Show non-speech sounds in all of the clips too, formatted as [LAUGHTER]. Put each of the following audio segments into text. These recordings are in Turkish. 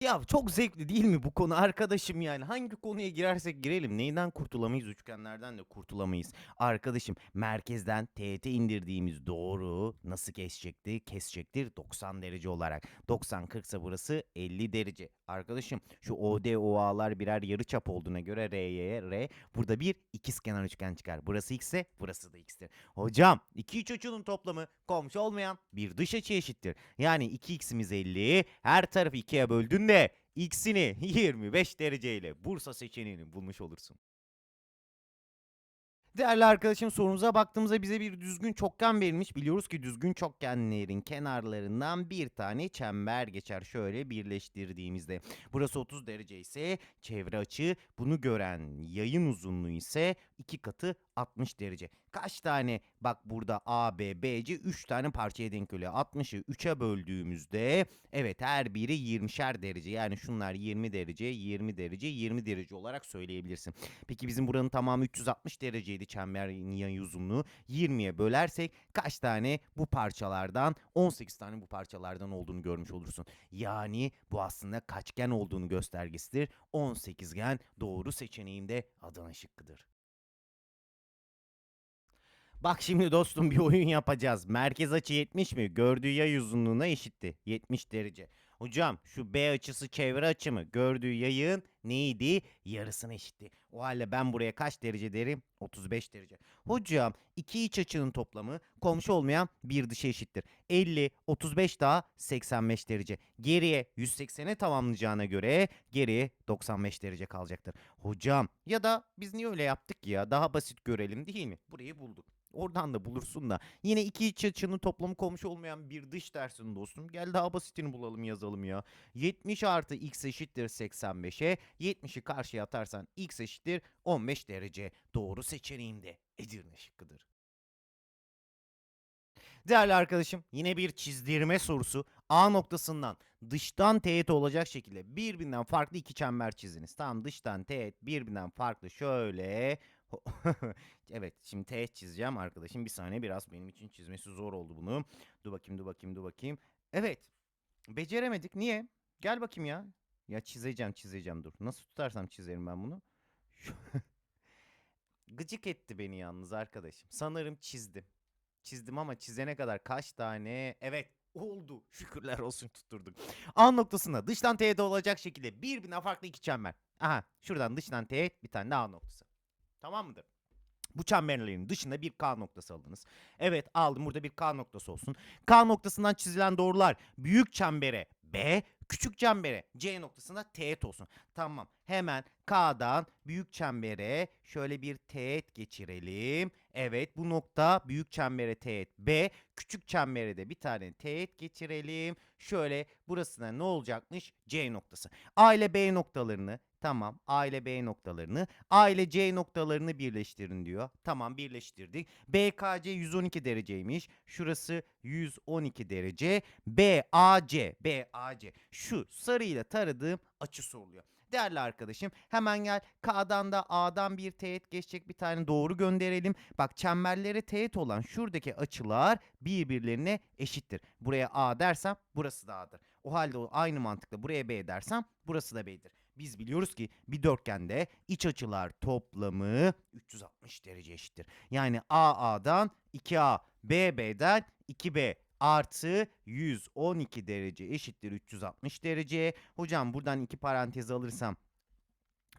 Ya çok zevkli değil mi bu konu arkadaşım yani? Hangi konuya girersek girelim neyden kurtulamayız? Üçgenlerden de kurtulamayız. Arkadaşım merkezden teğet indirdiğimiz doğru nasıl kesecekti? Kesecektir 90 derece olarak. 90 40 ise burası 50 derece. Arkadaşım şu OD OA'lar birer yarıçap olduğuna göre RY'ye R burada bir ikizkenar üçgen çıkar. Burası x ise burası da x'tir. Hocam iki iç açının toplamı komşu olmayan bir dış açı eşittir. Yani 2x'imiz 50 her tarafı 2'ye böldün de x'ini [LAUGHS] 25 dereceyle Bursa seçeneğini bulmuş olursun. Değerli arkadaşım sorumuza baktığımızda bize bir düzgün çokgen verilmiş. Biliyoruz ki düzgün çokgenlerin kenarlarından bir tane çember geçer. Şöyle birleştirdiğimizde. Burası 30 derece ise çevre açı bunu gören yayın uzunluğu ise iki katı 60 derece. Kaç tane bak burada A, B, B, C 3 tane parçaya denk geliyor. 60'ı 3'e böldüğümüzde evet her biri 20'şer derece. Yani şunlar 20 derece, 20 derece, 20 derece olarak söyleyebilirsin. Peki bizim buranın tamamı 360 dereceydi çemberin yay uzunluğu. 20'ye bölersek kaç tane bu parçalardan 18 tane bu parçalardan olduğunu görmüş olursun. Yani bu aslında kaçgen olduğunu göstergesidir. 18gen doğru seçeneğimde Adana şıkkıdır. Bak şimdi dostum bir oyun yapacağız. Merkez açı 70 mi? Gördüğü yay uzunluğuna eşitti. 70 derece. Hocam şu B açısı çevre açı mı? Gördüğü yayın neydi? Yarısına eşitti. O halde ben buraya kaç derece derim? 35 derece. Hocam iki iç açının toplamı komşu olmayan bir dışa eşittir. 50, 35 daha 85 derece. Geriye 180'e tamamlayacağına göre geriye 95 derece kalacaktır. Hocam ya da biz niye öyle yaptık ya? Daha basit görelim değil mi? Burayı bulduk. Oradan da bulursun da. Yine iki iç açının toplamı komşu olmayan bir dış dersin dostum. Gel daha basitini bulalım yazalım ya. 70 artı x eşittir 85'e. 70'i karşıya atarsan x eşittir 15 derece. Doğru seçeneğim de Edirne şıkkıdır. Değerli arkadaşım yine bir çizdirme sorusu. A noktasından dıştan teğet olacak şekilde birbirinden farklı iki çember çiziniz. Tamam dıştan teğet birbirinden farklı şöyle [LAUGHS] evet şimdi teğet çizeceğim arkadaşım. Bir saniye biraz benim için çizmesi zor oldu bunu. Dur bakayım dur bakayım dur bakayım. Evet beceremedik niye? Gel bakayım ya. Ya çizeceğim çizeceğim dur. Nasıl tutarsam çizerim ben bunu. [LAUGHS] Gıcık etti beni yalnız arkadaşım. Sanırım çizdim. Çizdim ama çizene kadar kaç tane? Evet oldu. Şükürler olsun tutturduk. A noktasında dıştan teğet olacak şekilde birbirinden farklı iki çember. Aha şuradan dıştan teğet bir tane de A noktası. Tamam mıdır? Bu çemberlerin dışında bir K noktası aldınız. Evet aldım burada bir K noktası olsun. K noktasından çizilen doğrular büyük çembere B, küçük çembere C noktasında teğet olsun. Tamam hemen K'dan büyük çembere şöyle bir teğet geçirelim. Evet bu nokta büyük çembere teğet B, küçük çembere de bir tane teğet geçirelim. Şöyle burasına ne olacakmış? C noktası. A ile B noktalarını tamam A ile B noktalarını A ile C noktalarını birleştirin diyor. Tamam birleştirdik. BKC 112 dereceymiş. Şurası 112 derece. BAC, BAC. Şu sarıyla taradığım açı soruluyor. Değerli arkadaşım hemen gel K'dan da A'dan bir teğet geçecek bir tane doğru gönderelim. Bak çemberlere teğet olan şuradaki açılar birbirlerine eşittir. Buraya A dersem burası da A'dır. O halde aynı mantıkla buraya B dersem burası da B'dir. Biz biliyoruz ki bir dörtgende iç açılar toplamı 360 derece eşittir. Yani A A'dan 2A, B B'den 2B artı 112 derece eşittir 360 derece. Hocam buradan iki parantez alırsam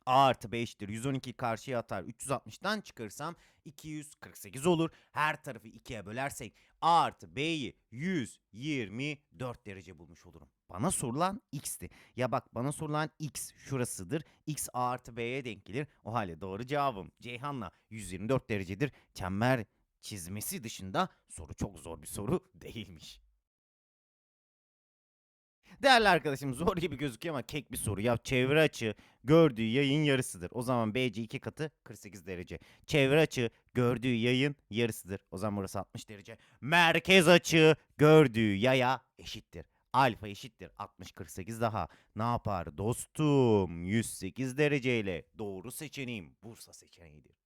A artı 5'tir. 112 karşıya atar. 360'tan çıkarırsam 248 olur. Her tarafı 2'ye bölersek A artı B'yi 124 derece bulmuş olurum. Bana sorulan x'ti. Ya bak bana sorulan x şurasıdır. x A artı B'ye denk gelir. O halde doğru cevabım Ceyhan'la 124 derecedir. Çember çizmesi dışında soru çok zor bir soru [LAUGHS] değilmiş. Değerli arkadaşım zor gibi gözüküyor ama kek bir soru. Ya çevre açı gördüğü yayın yarısıdır. O zaman BC 2 katı 48 derece. Çevre açı gördüğü yayın yarısıdır. O zaman burası 60 derece. Merkez açı gördüğü yaya eşittir. Alfa eşittir 60 48 daha. Ne yapar dostum? 108 dereceyle doğru seçeneğim Bursa seçeneğidir.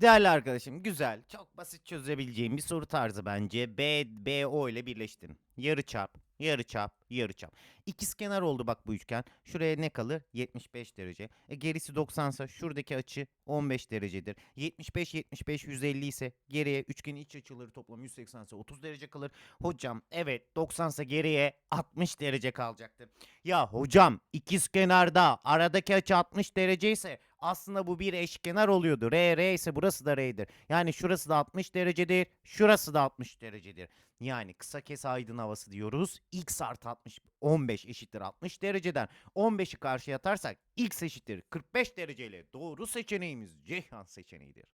Değerli arkadaşım güzel, çok basit çözebileceğim bir soru tarzı bence. B, BO ile birleştirin. Yarıçap, yarıçap, yarıçap. İkizkenar oldu bak bu üçgen. Şuraya ne kalır? 75 derece. E gerisi 90 ise şuradaki açı 15 derecedir. 75 75 150 ise geriye üçgenin iç açıları toplam 180 ise 30 derece kalır. Hocam evet 90 ise geriye 60 derece kalacaktır. Ya hocam ikizkenarda aradaki açı 60 derece ise aslında bu bir eşkenar oluyordu. R, R ise burası da R'dir. Yani şurası da 60 derecedir. Şurası da 60 derecedir. Yani kısa kes aydın havası diyoruz. X artı 60, 15 eşittir 60 dereceden. 15'i karşıya atarsak X eşittir 45 dereceyle doğru seçeneğimiz Ceyhan seçeneğidir.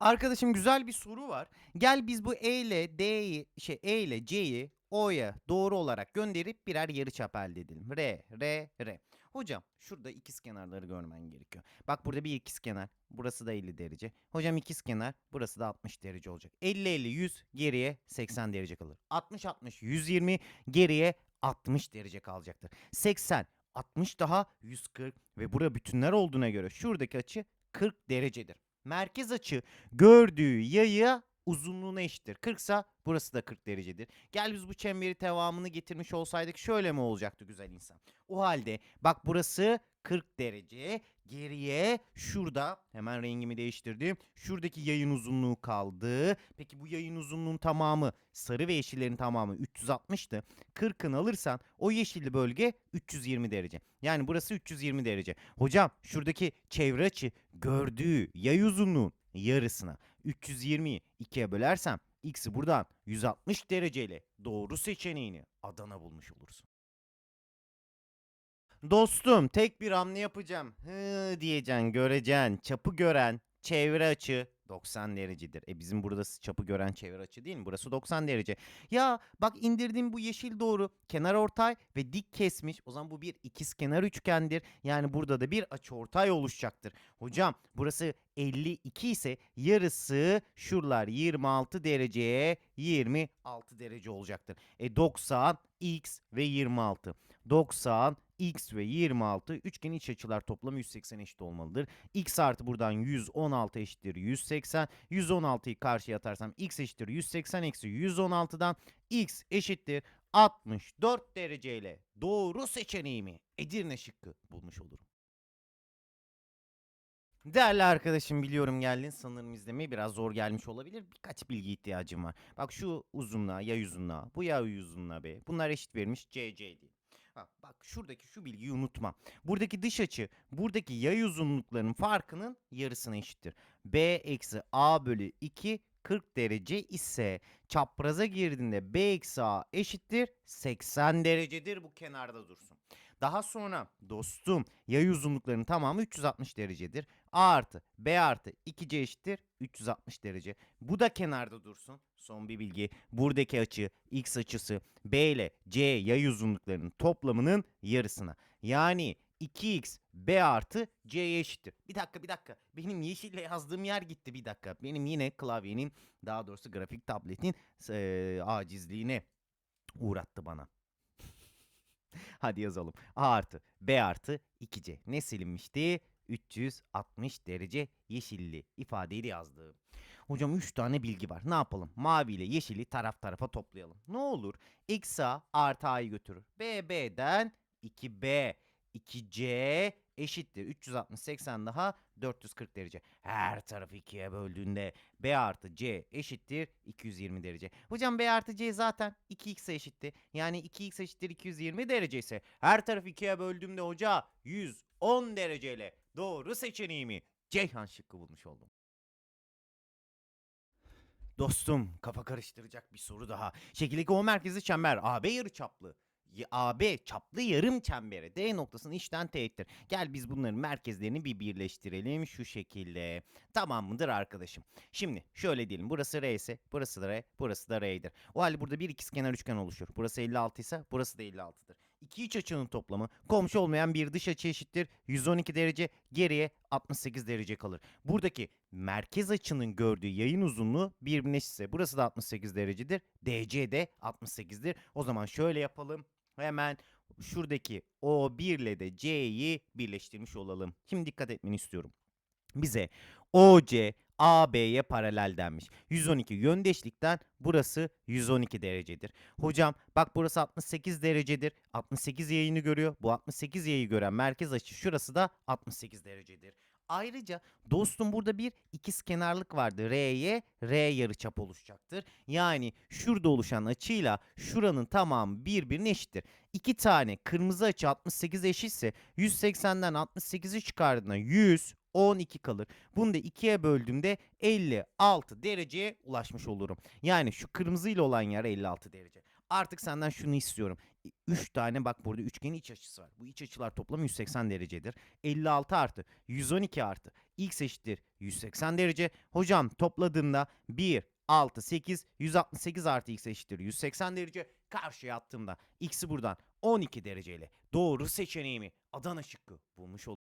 Arkadaşım güzel bir soru var. Gel biz bu E ile D'yi, şey E ile C'yi O'ya doğru olarak gönderip birer yarıçap elde edelim. R, R, R. Hocam şurada ikiz kenarları görmen gerekiyor. Bak burada bir ikiz kenar. Burası da 50 derece. Hocam ikiz kenar. Burası da 60 derece olacak. 50 50 100 geriye 80 derece kalır. 60 60 120 geriye 60 derece kalacaktır. 80 60 daha 140 ve bura bütünler olduğuna göre şuradaki açı 40 derecedir. Merkez açı gördüğü yayı uzunluğuna eşittir. 40 ise burası da 40 derecedir. Gel biz bu çemberi devamını getirmiş olsaydık şöyle mi olacaktı güzel insan? O halde bak burası 40 derece. Geriye şurada hemen rengimi değiştirdim. Şuradaki yayın uzunluğu kaldı. Peki bu yayın uzunluğun tamamı sarı ve yeşillerin tamamı 360'tı. 40'ını alırsan o yeşilli bölge 320 derece. Yani burası 320 derece. Hocam şuradaki çevre açı gördüğü yay uzunluğun yarısına 320'yi 2'ye bölersem x'i buradan 160 dereceyle doğru seçeneğini Adana bulmuş olursun. Dostum tek bir hamle yapacağım. Hı diyeceksin göreceksin. Çapı gören çevre açı 90 derecedir. E bizim burada çapı gören çevre açı değil mi? Burası 90 derece. Ya bak indirdiğim bu yeşil doğru kenar ortay ve dik kesmiş. O zaman bu bir ikiz kenar üçgendir. Yani burada da bir açı ortay oluşacaktır. Hocam burası 52 ise yarısı şuralar 26 dereceye 26 derece olacaktır. E 90 x ve 26. 90 x ve 26 üçgenin iç açılar toplamı 180 eşit olmalıdır. x artı buradan 116 eşittir 180. 116'yı karşıya atarsam x eşittir 180 eksi 116'dan x eşittir 64 dereceyle doğru seçeneğimi Edirne şıkkı bulmuş olurum. Değerli arkadaşım biliyorum geldin sanırım izlemeye biraz zor gelmiş olabilir. Birkaç bilgi ihtiyacım var. Bak şu uzunluğa yay uzunluğa bu yay uzunluğa B. Bunlar eşit verilmiş CC değil. Bak, bak şuradaki şu bilgiyi unutma. Buradaki dış açı buradaki yay uzunluklarının farkının yarısına eşittir. B eksi A bölü 2 40 derece ise çapraza girdiğinde B eksi A eşittir 80 derecedir bu kenarda dursun. Daha sonra dostum yay uzunluklarının tamamı 360 derecedir. A artı B artı 2C eşittir 360 derece. Bu da kenarda dursun. Son bir bilgi. Buradaki açı x açısı B ile C yay uzunluklarının toplamının yarısına. Yani 2x B artı C'ye eşittir. Bir dakika bir dakika. Benim yeşille yazdığım yer gitti bir dakika. Benim yine klavyenin daha doğrusu grafik tabletin eee, acizliğine uğrattı bana. [LAUGHS] Hadi yazalım. A artı B artı 2C. Ne silinmişti? 360 derece yeşilli ifadeyi de yazdım. Hocam 3 tane bilgi var. Ne yapalım? Mavi ile yeşili taraf tarafa toplayalım. Ne olur? X A artı A'yı götürür. B B'den 2B 2C eşittir. 360 80 daha 440 derece. Her tarafı ikiye böldüğünde B artı C eşittir 220 derece. Hocam B artı C zaten 2x'e eşitti. Yani 2x eşittir 220 derece ise her tarafı ikiye böldüğümde hoca 110 dereceyle doğru seçeneğimi Ceyhan şıkkı bulmuş oldum. Dostum kafa karıştıracak bir soru daha. Şekildeki O merkezi çember AB yarıçaplı. Y- AB çaplı yarım çembere D noktasının içten teğettir. Gel biz bunların merkezlerini bir birleştirelim şu şekilde. Tamam mıdır arkadaşım? Şimdi şöyle diyelim. Burası R ise burası da R, burası da R'dir. O halde burada bir ikizkenar üçgen oluşur. Burası 56 ise burası da 56'dır. İki iç açının toplamı komşu olmayan bir dış açı eşittir. 112 derece geriye 68 derece kalır. Buradaki merkez açının gördüğü yayın uzunluğu birbirine eşitse burası da 68 derecedir. DC de 68'dir. O zaman şöyle yapalım. Hemen şuradaki O1 ile de C'yi birleştirmiş olalım. Şimdi dikkat etmeni istiyorum. Bize OC AB'ye paralel denmiş. 112 yöndeşlikten burası 112 derecedir. Hocam bak burası 68 derecedir. 68 yayını görüyor. Bu 68 yayı gören merkez açı şurası da 68 derecedir. Ayrıca dostum burada bir ikizkenarlık vardı. R'ye R yarıçap oluşacaktır. Yani şurada oluşan açıyla şuranın tamamı birbirine eşittir. İki tane kırmızı açı 68 eşitse 180'den 68'i çıkardığında 112 kalır. Bunu da ikiye böldüğümde 56 dereceye ulaşmış olurum. Yani şu kırmızıyla olan yer 56 derece. Artık senden şunu istiyorum. 3 tane bak burada üçgenin iç açısı var. Bu iç açılar toplamı 180 derecedir. 56 artı 112 artı x eşittir 180 derece. Hocam topladığımda 1, 6, 8, 168 artı x eşittir 180 derece. Karşıya attığımda x'i buradan 12 dereceyle doğru seçeneğimi Adana şıkkı bulmuş olurum.